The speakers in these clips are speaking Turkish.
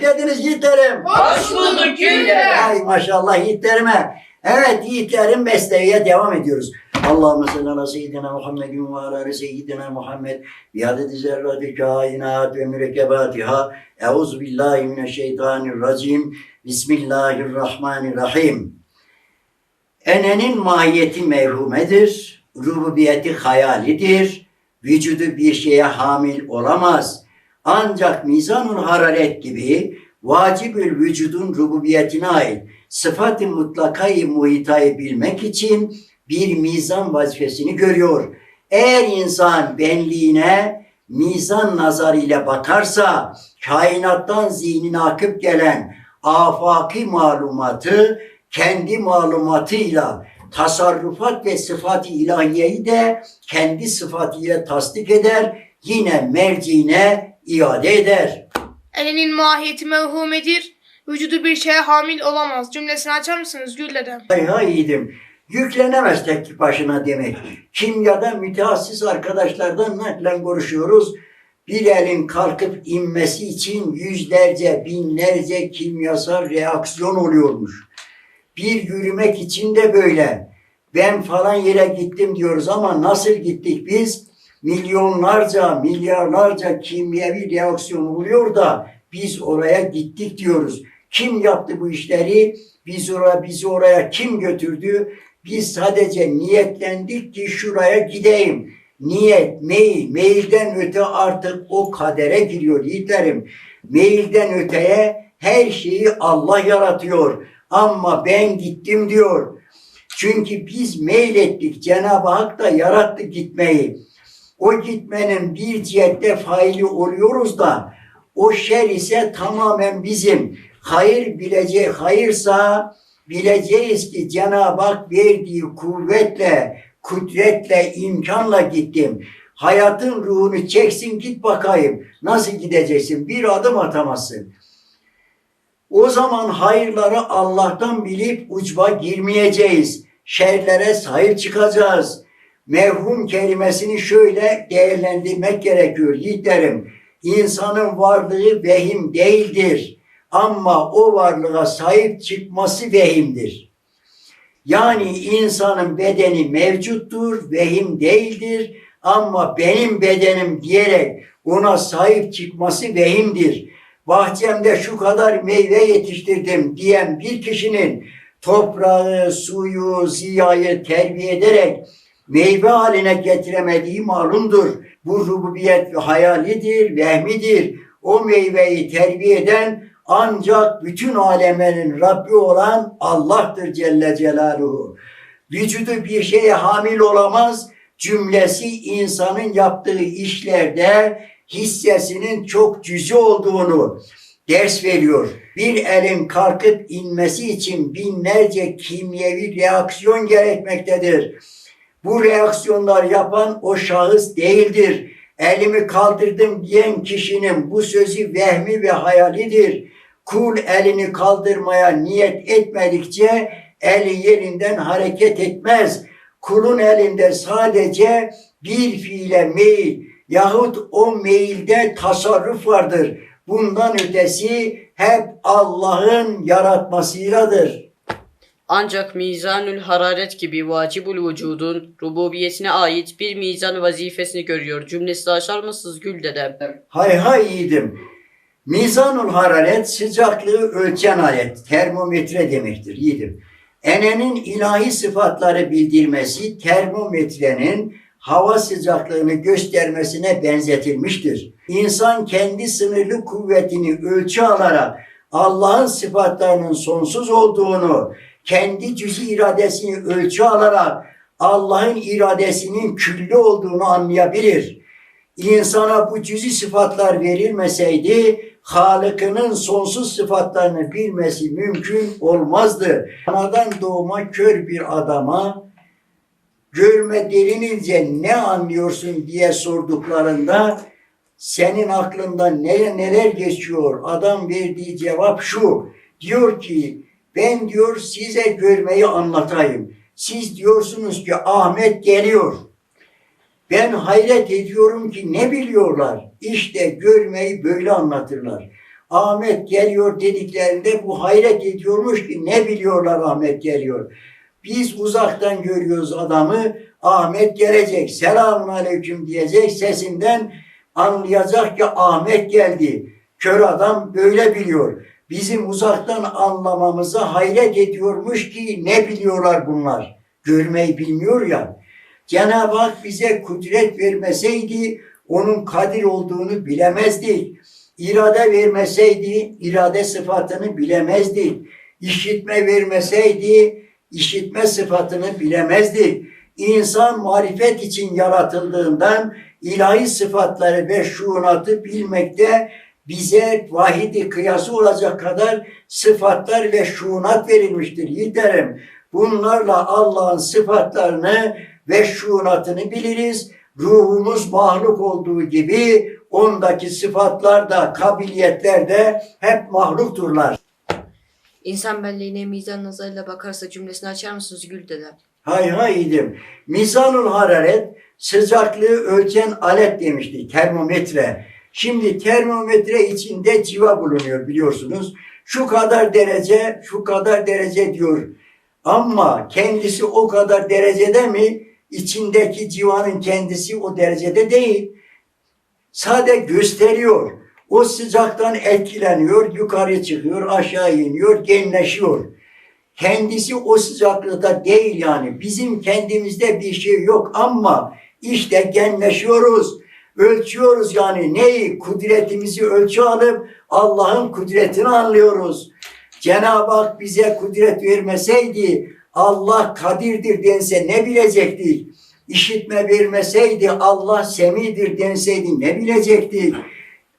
geldiniz yiğitlerim. Hoş bulduk Gülden. Ay maşallah yiğitlerime. Evet yiğitlerin mesleğe devam ediyoruz. Allahümme salli ala seyyidina Muhammedin ve ala seyyidina Muhammed bi adedi zerrati kainat ve mürekkebatiha. Euzu billahi mineşşeytanirracim. Bismillahirrahmanirrahim. Enenin mahiyeti mevhumedir. Rububiyeti hayalidir. Vücudu bir şeye hamil olamaz. Ancak mizanul hararet gibi vacibül vücudun rububiyetine ait sıfat-ı mutlakayı muhitayı bilmek için bir mizan vazifesini görüyor. Eğer insan benliğine mizan nazarıyla bakarsa kainattan zihnine akıp gelen afaki malumatı kendi malumatıyla tasarrufat ve sıfat-ı ilahiyeyi de kendi sıfatıyla tasdik eder, yine merciine iade eder. Elinin mahiyeti mevhumedir. Vücudu bir şeye hamil olamaz. Cümlesini açar mısınız Gül dedem? Hay hay yiğidim. Yüklenemez tek başına demek. Kimyada mütehassıs arkadaşlardan naklen konuşuyoruz. Bir elin kalkıp inmesi için yüzlerce, binlerce kimyasal reaksiyon oluyormuş. Bir yürümek için de böyle. Ben falan yere gittim diyoruz ama nasıl gittik biz? Milyonlarca, milyarlarca kimyevi reaksiyon oluyor da biz oraya gittik diyoruz. Kim yaptı bu işleri? Biz oraya, bizi oraya kim götürdü? Biz sadece niyetlendik ki şuraya gideyim. Niyet, mail, mailden öte artık o kadere giriyor yiğitlerim. Mailden öteye her şeyi Allah yaratıyor. Ama ben gittim diyor. Çünkü biz mail ettik. Cenab-ı Hak da yarattı gitmeyi. O gitmenin bir cihette faili oluyoruz da o şer ise tamamen bizim. Hayır bilece hayırsa bileceğiz ki Cenab-ı Hak verdiği kuvvetle, kudretle, imkanla gittim. Hayatın ruhunu çeksin git bakayım. Nasıl gideceksin? Bir adım atamazsın. O zaman hayırları Allah'tan bilip ucba girmeyeceğiz. Şerlere sahip çıkacağız. Mevhum kelimesini şöyle değerlendirmek gerekiyor yiğitlerim. İnsanın varlığı vehim değildir. Ama o varlığa sahip çıkması vehimdir. Yani insanın bedeni mevcuttur, vehim değildir. Ama benim bedenim diyerek ona sahip çıkması vehimdir. Bahçemde şu kadar meyve yetiştirdim diyen bir kişinin toprağı, suyu, ziyayı terbiye ederek meyve haline getiremediği malumdur. Bu rububiyet hayalidir, vehmidir. O meyveyi terbiye eden ancak bütün alemlerin Rabbi olan Allah'tır Celle Celaluhu. Vücudu bir şeye hamil olamaz. Cümlesi insanın yaptığı işlerde hissesinin çok cüzi olduğunu ders veriyor. Bir elin kalkıp inmesi için binlerce kimyevi reaksiyon gerekmektedir. Bu reaksiyonlar yapan o şahıs değildir. Elimi kaldırdım diyen kişinin bu sözü vehmi ve hayalidir. Kul elini kaldırmaya niyet etmedikçe eli yerinden hareket etmez. Kulun elinde sadece bir fiile meyil yahut o meyilde tasarruf vardır. Bundan ötesi hep Allah'ın yaratmasıyladır. Ancak mizanül hararet gibi vacibul vücudun rububiyetine ait bir mizan vazifesini görüyor. Cümlesi aşar mısınız Gül dedem? Hay hay yiğidim. Mizanul hararet sıcaklığı ölçen alet, termometre demektir yiğidim. Enenin ilahi sıfatları bildirmesi termometrenin hava sıcaklığını göstermesine benzetilmiştir. İnsan kendi sınırlı kuvvetini ölçü alarak Allah'ın sıfatlarının sonsuz olduğunu, kendi cüzi iradesini ölçü alarak Allah'ın iradesinin külli olduğunu anlayabilir. İnsana bu cüzi sıfatlar verilmeseydi Halık'ının sonsuz sıfatlarını bilmesi mümkün olmazdı. Anadan doğma kör bir adama görme derinince ne anlıyorsun diye sorduklarında senin aklında neler neler geçiyor? Adam verdiği cevap şu. Diyor ki ben diyor size görmeyi anlatayım. Siz diyorsunuz ki Ahmet geliyor. Ben hayret ediyorum ki ne biliyorlar? İşte görmeyi böyle anlatırlar. Ahmet geliyor dediklerinde bu hayret ediyormuş ki ne biliyorlar Ahmet geliyor. Biz uzaktan görüyoruz adamı. Ahmet gelecek. Selamun aleyküm diyecek. Sesinden anlayacak ki Ahmet geldi. Kör adam böyle biliyor. Bizim uzaktan anlamamıza hayret ediyormuş ki ne biliyorlar bunlar. Görmeyi bilmiyor ya. Cenab-ı Hak bize kudret vermeseydi onun kadir olduğunu bilemezdik. İrade vermeseydi irade sıfatını bilemezdik. İşitme vermeseydi işitme sıfatını bilemezdik. İnsan marifet için yaratıldığından ilahi sıfatları ve şuunatı bilmekte bize vahidi kıyası olacak kadar sıfatlar ve şuunat verilmiştir. Yiğitlerim bunlarla Allah'ın sıfatlarını ve şuunatını biliriz. Ruhumuz mahluk olduğu gibi ondaki sıfatlar da kabiliyetler de hep mahlukturlar. İnsan benliğine mizan nazarıyla bakarsa cümlesini açar mısınız Gül dede? Hay hay idim. Mizanul hararet sıcaklığı ölçen alet demişti termometre. Şimdi termometre içinde civa bulunuyor biliyorsunuz. Şu kadar derece, şu kadar derece diyor. Ama kendisi o kadar derecede mi? İçindeki civanın kendisi o derecede değil. Sade gösteriyor. O sıcaktan etkileniyor, yukarı çıkıyor, aşağı iniyor, genleşiyor. Kendisi o sıcaklıkta değil yani. Bizim kendimizde bir şey yok ama işte genleşiyoruz. Ölçüyoruz yani neyi? Kudretimizi ölçü alıp Allah'ın kudretini anlıyoruz. Cenab-ı Hak bize kudret vermeseydi Allah kadirdir dense ne bilecektik? İşitme vermeseydi Allah semidir denseydi ne bilecektik?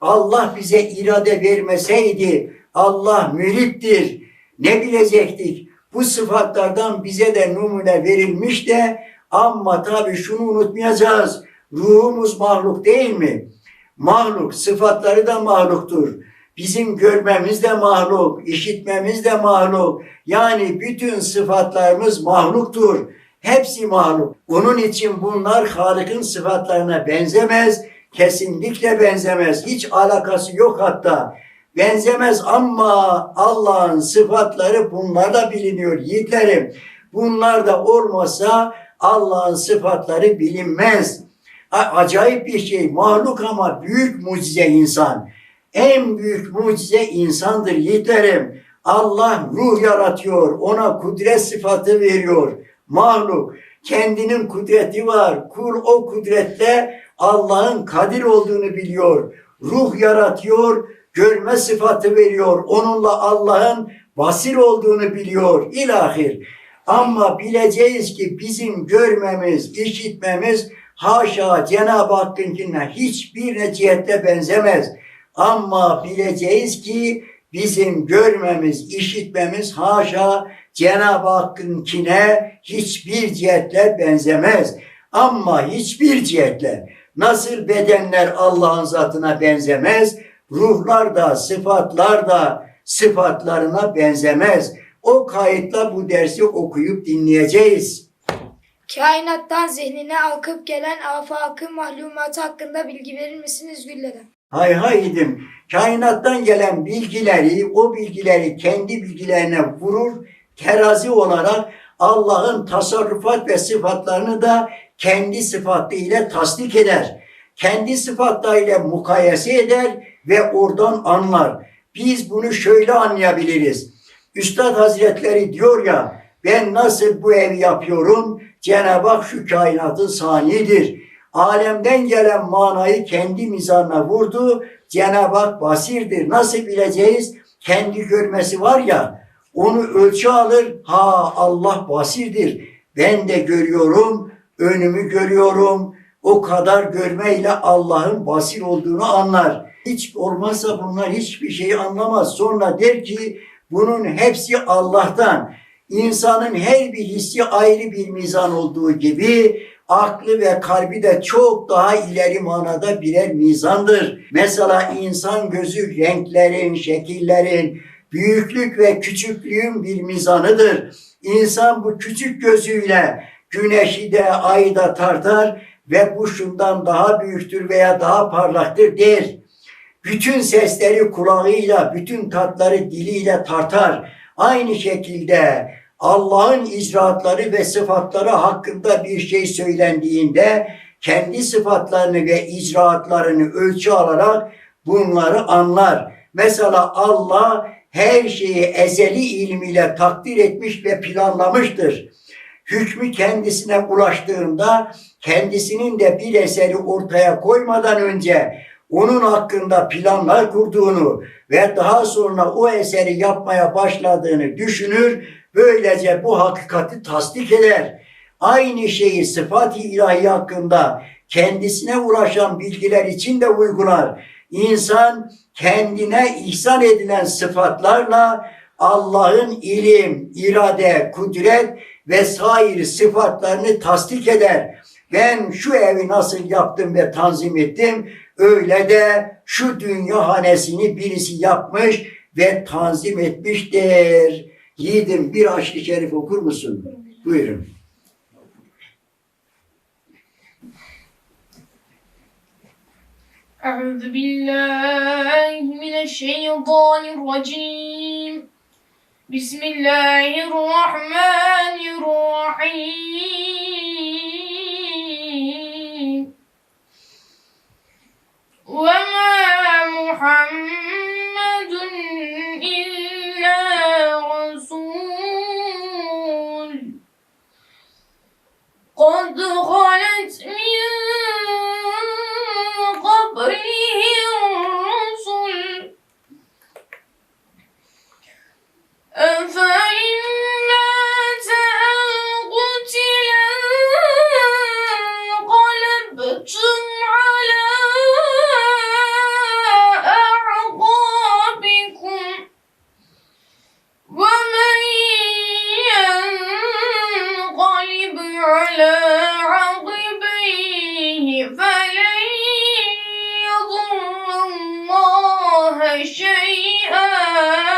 Allah bize irade vermeseydi Allah mürittir ne bilecektik? Bu sıfatlardan bize de numune verilmiş de ama tabii şunu unutmayacağız. Ruhumuz mahluk değil mi? Mahluk, sıfatları da mahluktur. Bizim görmemiz de mahluk, işitmemiz de mahluk. Yani bütün sıfatlarımız mahluktur. Hepsi mahluk. Onun için bunlar Halık'ın sıfatlarına benzemez. Kesinlikle benzemez. Hiç alakası yok hatta. Benzemez ama Allah'ın sıfatları bunlarla biliniyor yiğitlerim. Bunlar da olmasa Allah'ın sıfatları bilinmez. Acayip bir şey. Mahluk ama büyük mucize insan. En büyük mucize insandır yiğitlerim. Allah ruh yaratıyor. Ona kudret sıfatı veriyor. Mahluk. Kendinin kudreti var. Kul o kudretle Allah'ın kadir olduğunu biliyor. Ruh yaratıyor. Görme sıfatı veriyor. Onunla Allah'ın basir olduğunu biliyor. İlahir. Ama bileceğiz ki bizim görmemiz, işitmemiz haşa Cenab-ı Hakk'ınkine hiçbir cihette benzemez. Ama bileceğiz ki bizim görmemiz, işitmemiz haşa Cenab-ı Hakk'ınkine hiçbir cihetle benzemez. Ama hiçbir cihetle nasıl bedenler Allah'ın zatına benzemez, ruhlar da, sıfatlar da sıfatlarına benzemez. O kayıtla bu dersi okuyup dinleyeceğiz. Kainattan zihnine akıp gelen afakı mahlumatı hakkında bilgi verir misiniz Gülle'den? Hay hay idim. Kainattan gelen bilgileri, o bilgileri kendi bilgilerine vurur, terazi olarak Allah'ın tasarrufat ve sıfatlarını da kendi sıfatıyla tasdik eder. Kendi sıfatlarıyla mukayese eder ve oradan anlar. Biz bunu şöyle anlayabiliriz. Üstad Hazretleri diyor ya, ben nasıl bu evi yapıyorum? Cenab-ı Hak şu kainatın sanidir. Alemden gelen manayı kendi mizanına vurdu. Cenab-ı Hak basirdir. Nasıl bileceğiz? Kendi görmesi var ya, onu ölçü alır. Ha Allah basirdir. Ben de görüyorum, önümü görüyorum. O kadar görmeyle Allah'ın basir olduğunu anlar. Hiç olmazsa bunlar hiçbir şeyi anlamaz. Sonra der ki bunun hepsi Allah'tan. İnsanın her bir hissi ayrı bir mizan olduğu gibi aklı ve kalbi de çok daha ileri manada birer mizandır. Mesela insan gözü renklerin, şekillerin, büyüklük ve küçüklüğün bir mizanıdır. İnsan bu küçük gözüyle güneşi de ayı da tartar ve bu şundan daha büyüktür veya daha parlaktır der. bütün sesleri kulağıyla, bütün tatları diliyle tartar. Aynı şekilde Allah'ın icraatları ve sıfatları hakkında bir şey söylendiğinde kendi sıfatlarını ve icraatlarını ölçü alarak bunları anlar. Mesela Allah her şeyi ezeli ilmiyle takdir etmiş ve planlamıştır. Hükmü kendisine ulaştığında kendisinin de bir eseri ortaya koymadan önce onun hakkında planlar kurduğunu ve daha sonra o eseri yapmaya başladığını düşünür. Böylece bu hakikati tasdik eder. Aynı şeyi sıfat-ı ilahi hakkında kendisine ulaşan bilgiler için de uygular. İnsan kendine ihsan edilen sıfatlarla Allah'ın ilim, irade, kudret ve sair sıfatlarını tasdik eder. Ben şu evi nasıl yaptım ve tanzim ettim, öyle de şu dünya hanesini birisi yapmış ve tanzim etmiştir. Yiğidim bir aşk-ı şerif okur musun? Buyurun. أعوذ بالله من الشيطان الرجيم بسم الله الرحمن الرحيم وما محمد إلا رسول. قد خلت من شيئا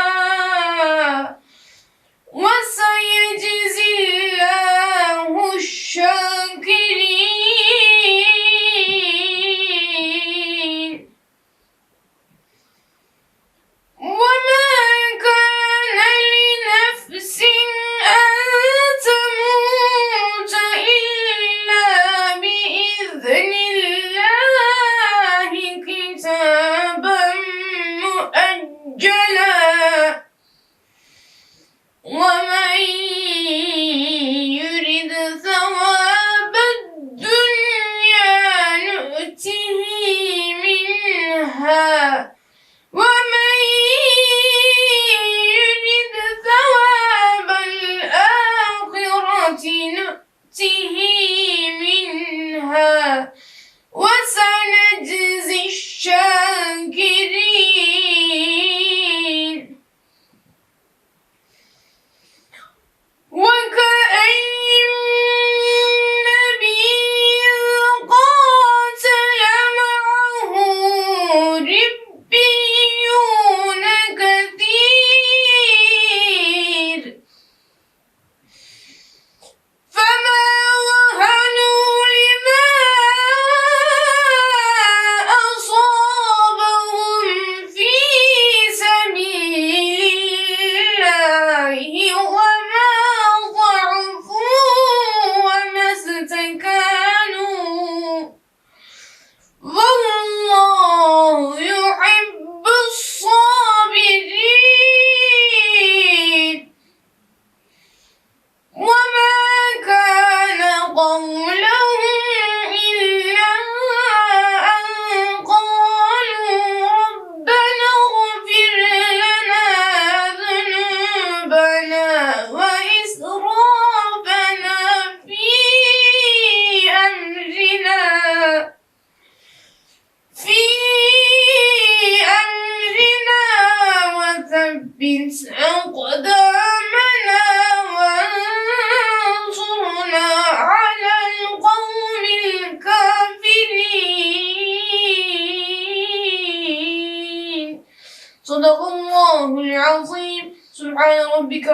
وسنجزي الشاكرين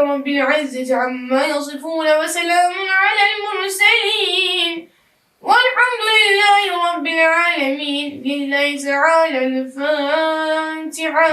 رب العزة عما يصفون وسلام على المرسلين والحمد لله رب العالمين لله تعالى الفاتحة.